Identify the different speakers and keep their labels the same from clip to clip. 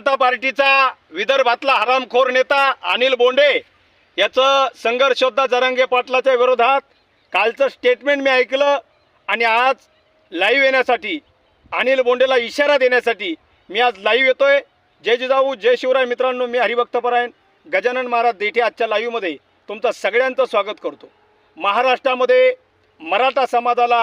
Speaker 1: जनता पार्टीचा विदर्भातला हरामखोर नेता अनिल बोंडे याचं संघर्षोद्धा जरंगे जरांगे पाटलाच्या विरोधात. कालचं स्टेटमेंट मी ऐकलं आणि आज लाईव्ह येण्यासाठी अनिल बोंडेला इशारा देण्यासाठी मी आज लाईव्ह येतोय. जय जिजाऊ जय शिवराय मित्रांनो मी हरिभक्तपरायण गजानन महाराज देठे आजच्या लाईव्हमध्ये तुमचं सगळ्यांचं स्वागत करतो. महाराष्ट्रामध्ये मराठा समाजाला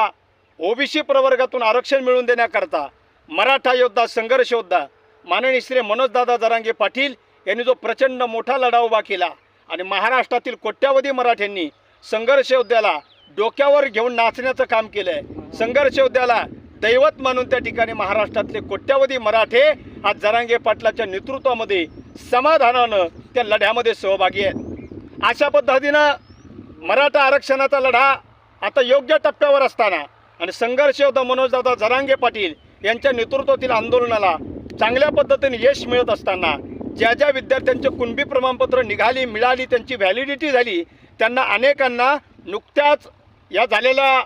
Speaker 1: ओबीसी प्रवर्गातून आरक्षण मिळवून देण्याकरता मराठा योद्धा संघर्ष योद्धा माननीय श्री मनोजदादा जरांगे पाटील यांनी जो प्रचंड मोठा लढा उभा केला आणि महाराष्ट्रातील कोट्यावधी मराठ्यांनी संघर्ष योद्ध्याला डोक्यावर घेऊन नाचण्याचं काम केलं आहे संघर्ष योद्ध्याला दैवत मानून त्या ठिकाणी महाराष्ट्रातले कोट्यावधी मराठे आज जरांगे पाटलाच्या नेतृत्वामध्ये समाधानानं त्या लढ्यामध्ये सहभागी आहेत. अशा पद्धतीनं मराठा आरक्षणाचा लढा आता योग्य टप्प्यावर असताना आणि संघर्ष योद्धा मनोजदादा जरांगे पाटील यांच्या नेतृत्वातील आंदोलनाला चांगल्या पद्धतीने यश मिळत असताना ज्या ज्या विद्यार्थ्यांचे कुणबी प्रमाणपत्र निघाली मिळाली त्यांची व्हॅलिडिटी झाली त्यांना अनेकांना नुकत्याच या झालेल्या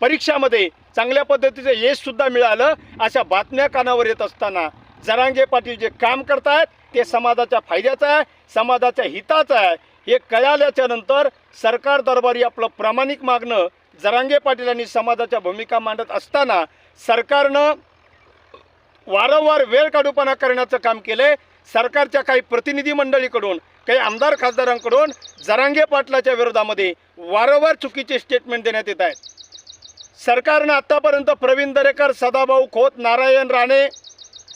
Speaker 1: परीक्षामध्ये चांगल्या पद्धतीचं यशसुद्धा मिळालं अशा बातम्या कानावर येत असताना जरांगे पाटील जे काम करतायत ते समाजाच्या फायद्याचं आहे समाजाच्या हिताचं आहे. हे कळाल्याच्या नंतर सरकार दरबारी आपलं प्रामाणिक मागणं जरांगे पाटील यांनी समाजाच्या भूमिका मांडत असताना सरकारनं वारंवार वेळ काढूपणा करण्याचं काम केलंय. सरकारच्या काही प्रतिनिधी मंडळीकडून काही आमदार खासदारांकडून जरांगे पाटलाच्या विरोधामध्ये वारंवार चुकीचे स्टेटमेंट देण्यात येत आहेत. सरकारनं आत्तापर्यंत प्रवीण दरेकर सदाभाऊ खोत नारायण राणे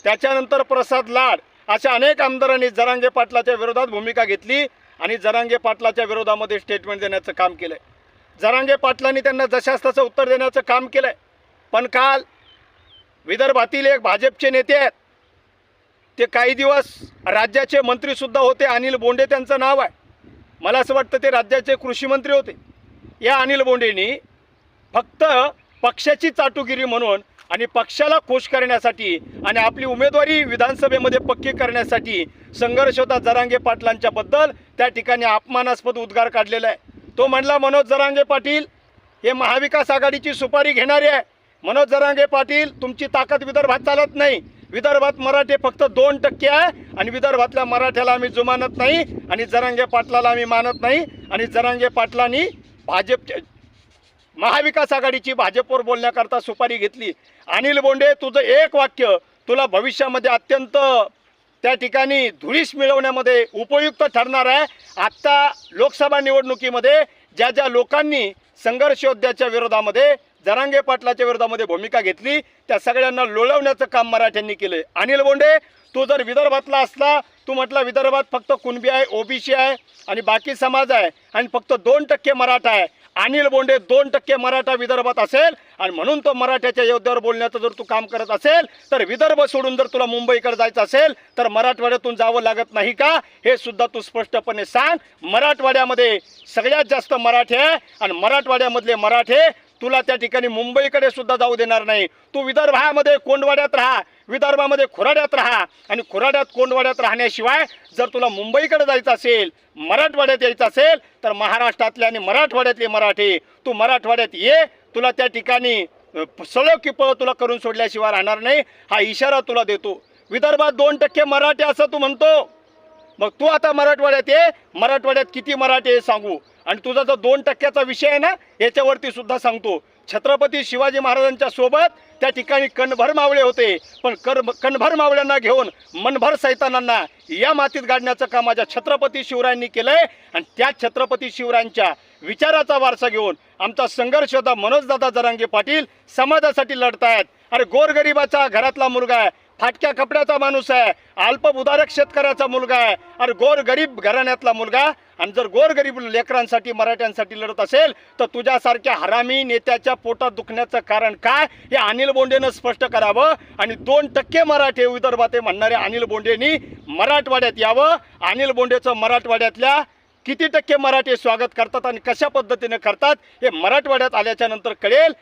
Speaker 1: त्याच्यानंतर प्रसाद लाड अशा अनेक आमदारांनी जरांगे पाटलाच्या विरोधात भूमिका घेतली आणि जरांगे पाटलाच्या विरोधामध्ये स्टेटमेंट देण्याचं काम केलंय. जरांगे पाटलांनी त्यांना जशास तसं उत्तर देण्याचं काम केलंय. पण काल विदर्भातील एक भाजपचे नेते आहेत. ते काही दिवस राज्याचे मंत्रीसुद्धा होते. अनिल बोंडे त्यांचं नाव आहे. मला असं वाटतं ते राज्याचे कृषीमंत्री होते. या अनिल बोंडेंनी फक्त पक्षाची चाटुगिरी म्हणून आणि पक्षाला खुश करण्यासाठी आणि आपली उमेदवारी विधानसभेमध्ये पक्की करण्यासाठी संघर्ष होता जरांगे पाटलांच्याबद्दल त्या ठिकाणी अपमानास्पद उद्गार काढलेला आहे. तो म्हणला मनोज जरांगे पाटील हे महाविकास आघाडीची सुपारी घेणारे आहे. मनोज जरांगे पाटील तुमची ताकद विदर्भात चालत नाही. विदर्भात मराठे फक्त दोन टक्के आहे आणि विदर्भातल्या मराठ्याला आम्ही जुमानत नाही आणि जरांगे पाटलाला आम्ही मानत नाही आणि जरांगे पाटलांनी भाजपच्या महाविकास आघाडीची भाजपवर बोलण्याकरता सुपारी घेतली. अनिल बोंडे तुझं एक वाक्य तुला भविष्यामध्ये अत्यंत त्या ठिकाणी धुळीस मिळवण्यामध्ये उपयुक्त ठरणार आहे. आत्ता लोकसभा निवडणुकीमध्ये ज्या ज्या लोकांनी संघर्ष योद्ध्याच्या विरोधामध्ये जरांगे पाटलाच्या विरोधामध्ये भूमिका घेतली. त्या सगळ्यांना लोळवण्याचं काम मराठ्यांनी केलं अनिल बोंडे तू जर विदर्भातला असला तू म्हटला विदर्भात फक्त कुणबी आहे ओबीसी आहे आणि बाकी समाज आहे आणि फक्त दोन टक्के मराठा आहे. अनिल बोंडे दोन टक्के मराठा विदर्भात असेल आणि म्हणून तो मराठ्याच्या योद्ध्यावर बोलण्याचं जर तू काम करत असेल तर विदर्भ सोडून जर तुला मुंबईकडे जायचं असेल तर मराठवाड्यातून जावं लागत नाही का? हे सुद्धा तू स्पष्टपणे सांग. मराठवाड्यामध्ये सगळ्यात जास्त मराठे आहे आणि मराठवाड्यामधले मराठे तुला त्या ठिकाणी मुंबईकडे सुद्धा जाऊ देणार नाही. तू विदर्भामध्ये कोंडवाड्यात राहा. विदर्भामध्ये खुराड्यात राहा. आणि खुराड्यात कोंडवाड्यात राहण्याशिवाय जर तुला मुंबईकडे जायचं असेल मराठवाड्यात यायचं असेल तर महाराष्ट्रातले आणि मराठवाड्यातले मराठी तू मराठवाड्यात ये. तुला त्या ठिकाणी अ, किपळ तुला करून सोडल्याशिवाय राहणार नाही. हा इशारा तुला देतो. विदर्भात दोन टक्के मराठी असं तू म्हणतो. मग तू आता मराठवाड्यात ये. मराठवाड्यात किती मराठी आहे सांगू. आणि तुझा जो दोन टक्क्याचा विषय आहे ना याच्यावरती सुद्धा सांगतो. छत्रपती शिवाजी महाराजांच्या सोबत त्या ठिकाणी कणभर मावळे होते. पण कर कणभर मावळ्यांना घेऊन मनभर सैतानांना या मातीत गाडण्याचं काम माझ्या छत्रपती शिवरायांनी केलंय. आणि त्या छत्रपती शिवरायांच्या विचाराचा वारसा घेऊन आमचा संघर्ष होता मनोजदादा जरांगे पाटील समाजासाठी लढतायत. अरे गोरगरिबाचा घरातला मुलगा आहे. फाटक्या कपड्याचा माणूस आहे. अल्पभूधारक शेतकऱ्याचा मुलगा आहे. अरे गोर गरीब घराण्यातला मुलगा. आणि जर गोरगरीब लेकरांसाठी मराठ्यांसाठी लढत असेल तर तुझ्यासारख्या हरामी नेत्याच्या पोटात दुखण्याचं कारण काय? हे अनिल बोंडेनं स्पष्ट करावं. आणि दोन टक्के मराठे विदर्भात आहे म्हणणारे अनिल बोंडेनी मराठवाड्यात यावं. अनिल बोंडेचं मराठवाड्यातल्या किती टक्के मराठी स्वागत करतात आणि कशा पद्धतीने करतात हे मराठवाड्यात आल्याच्यानंतर कळेल.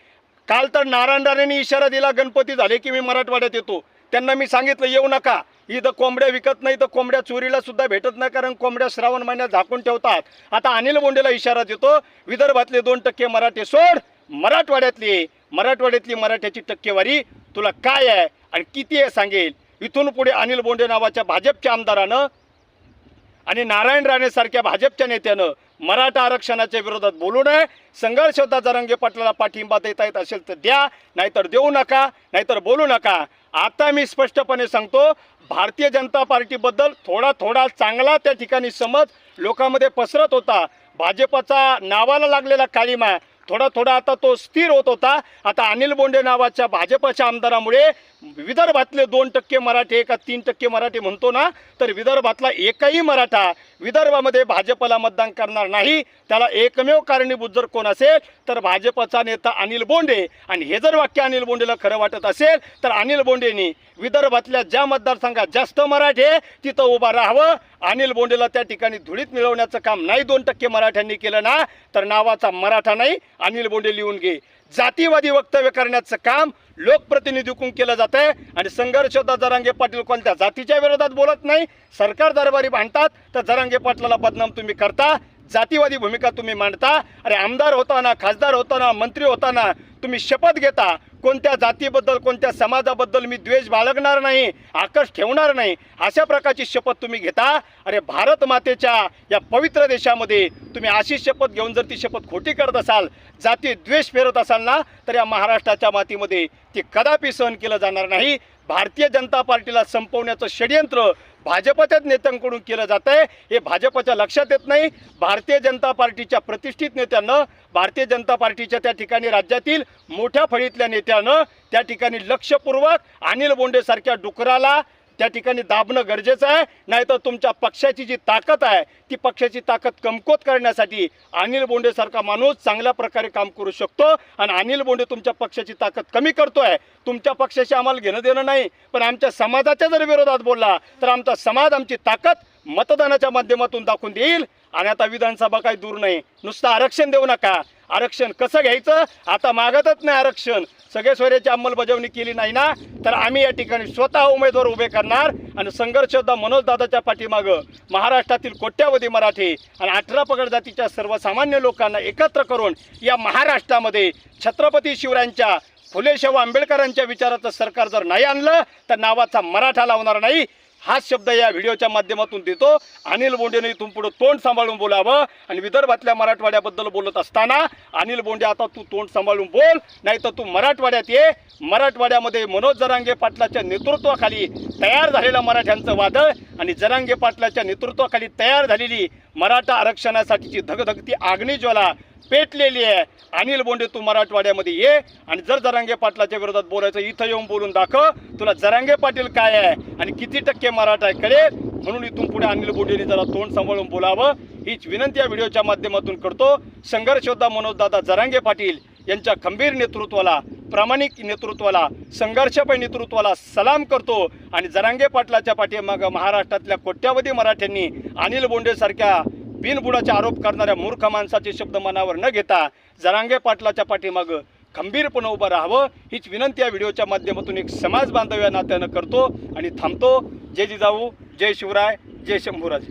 Speaker 1: काल तर नारायण राणेंनी इशारा दिला गणपती झाले की मी मराठवाड्यात येतो. त्यांना मी सांगितलं येऊ नका. इथं कोंबड्या विकत नाही तर कोंबड्या चोरीला सुद्धा भेटत नाही कारण कोंबड्या श्रावण महिन्यात झाकून ठेवतात. आता अनिल बोंडेला इशारा देतो विदर्भातले दोन टक्के मराठी सोड मराठवाड्यातली मराठवाड्यातली मराठ्याची टक्केवारी तुला काय आहे आणि किती आहे सांगेल. इथून पुढे अनिल बोंडे नावाच्या भाजपच्या आमदारानं आणि नारायण राणेसारख्या भाजपच्या नेत्यानं मराठा आरक्षणाच्या विरोधात बोलू नये. संघर्ष होता जरांगे पाटलाला पाठिंबा देता येत असेल तर द्या नाहीतर देऊ नका नाहीतर बोलू नका. आता मी स्पष्टपणे सांगतो भारतीय जनता पार्टीबद्दल थोडा थोडा चांगला त्या ठिकाणी समज लोकांमध्ये पसरत होता. भाजपचा नावाला लागलेला काळीमा थोडा थोडा आता तो स्थिर होत होता. आता अनिल बोंडे नावाच्या भाजपच्या आमदारामुळे विदर्भातले दोन टक्के मराठे का तीन टक्के मराठी म्हणतो ना तर विदर्भातला एकही मराठा विदर्भामध्ये भाजपला मतदान करणार नाही. त्याला एकमेव कारणीभूत जर कोण असेल तर भाजपचा नेता अनिल बोंडे. आणि हे जर वाक्य अनिल बोंडेला खरं वाटत असेल तर अनिल बोंडेनी विदर्भातल्या ज्या मतदारसंघात जास्त मराठे तिथं उभा राहावं. अनिल बोंडेला त्या ठिकाणी धुळीत मिळवण्याचं काम नाही दोन टक्के मराठ्यांनी केलं ना तर नावाचा मराठा नाही अनिल बोंडे लिहून घे. जातीवादी वक्तव्य करण्याचं काम लोकप्रतिनिधीकडून केलं जात आहे. आणि संघर्ष होता जरांगे पाटील कोणत्या जातीच्या विरोधात बोलत नाही? सरकार दरबारी भांडतात तर जरांगे पाटलाला बदनाम तुम्ही करता. जातीवादी भूमिका तुम्ही मांडता. अरे आमदार होताना खासदार होताना मंत्री होताना तुम्ही शपथ घेता. कोणत्या जातीबद्दल कोणत्या समाजाबद्दल मी द्वेष बाळगणार नाही आकर्ष ठेवणार नाही अशा प्रकारची शपथ तुम्ही घेता? अरे भारत मातेच्या या पवित्र देशामध्ये तुम्ही अशी शपथ घेऊन जर ती शपथ खोटी करत असाल जाती द्वेष फेरत असाल ना तर या महाराष्ट्राच्या मातीमध्ये ती कदापि सहन केलं जाणार नाही. भारतीय जनता पार्टीला संपवण्याचं षडयंत्र भाजपच्याच नेत्यांकडून केलं जात आहे. हे भाजपच्या लक्षात येत नाही. भारतीय जनता पार्टीच्या प्रतिष्ठित नेत्यांना भारतीय जनता पार्टीच्या त्या ठिकाणी राज्यातील मोठ्या फळीतल्या नेत्यानं त्या ठिकाणी लक्षपूर्वक अनिल बोंडेसारख्या डुकराला त्या ठिकाणी दाबणं गरजेचं आहे. नाहीतर तुमच्या पक्षाची जी ताकद आहे ती पक्षाची ताकद कमकोत करण्यासाठी अनिल बोंडेसारखा माणूस चांगल्या प्रकारे काम करू शकतो. आणि अनिल बोंडे तुमच्या पक्षाची ताकद कमी करतोय. तुमच्या पक्षाशी आम्हाला घेणं देणं नाही. पण आमच्या समाजाच्या जर विरोधात बोलला तर आमचा समाज आमची ताकद मतदानाच्या माध्यमातून दाखवून देईल. आणि आता विधानसभा काही दूर नाही. नुसतं आरक्षण देऊ नका. आरक्षण कसं घ्यायचं? आता मागतच नाही आरक्षण. सगळे सोयऱ्याची अंमलबजावणी केली नाही ना? तर आम्ही या ठिकाणी स्वतः उमेदवार उभे करणार आणि संघर्ष मनोजदादाच्या पाठीमागं महाराष्ट्रातील कोट्यावधी मराठी आणि अठरा पगड जातीच्या सर्वसामान्य लोकांना एकत्र करून या महाराष्ट्रामध्ये छत्रपती शिवरायांच्या फुले शाहू आंबेडकरांच्या विचाराचं सरकार जर नाही आणलं तर नावाचा मराठा लावणार नाही. हाच शब्द या व्हिडिओच्या माध्यमातून देतो. अनिल बोंडेने इथून पुढे तोंड सांभाळून बोलावं आणि विदर्भातल्या मराठवाड्याबद्दल बोलत असताना अनिल बोंडे आता तू तोंड सांभाळून बोल नाही तर तू मराठवाड्यात ये. मराठवाड्यामध्ये मनोज जरांगे पाटलाच्या नेतृत्वाखाली तयार झालेलं मराठ्यांचं वादळ आणि जरांगे पाटलाच्या नेतृत्वाखाली तयार झालेली मराठा आरक्षणासाठीची धगधगती आग्नेज्वाला पेटलेली आहे. अनिल बोंडे तू मराठवाड्यामध्ये ये आणि जर जरांगे पाटलाच्या विरोधात बोलायचं इथं येऊन बोलून दाखव तुला जरांगे पाटील काय आहे आणि किती टक्के मराठा आहे कळेल? म्हणून इथून पुढे अनिल बोंडेने जरा तोंड सांभाळून बोलावं. हीच विनंती या व्हिडिओच्या माध्यमातून करतो. संघर्ष योद्धा मनोजदादा जरांगे पाटील यांच्या खंबीर नेतृत्वाला प्रामाणिक नेतृत्वाला संघर्षपय नेतृत्वाला सलाम करतो आणि जरांगे पाटलाच्या पाठीमागं महाराष्ट्रातल्या कोट्यावधी मराठ्यांनी अनिल बोंडेसारख्या बिनबुडाचे आरोप करणाऱ्या मूर्ख माणसाचे शब्द मनावर न घेता जरांगे पाटलाच्या पाठीमागं खंबीरपणे उभं राहावं हीच विनंती या व्हिडिओच्या माध्यमातून एक समाज बांधव या नात्यानं करतो आणि थांबतो. जय जिजाऊ जय शिवराय जय शंभूराज.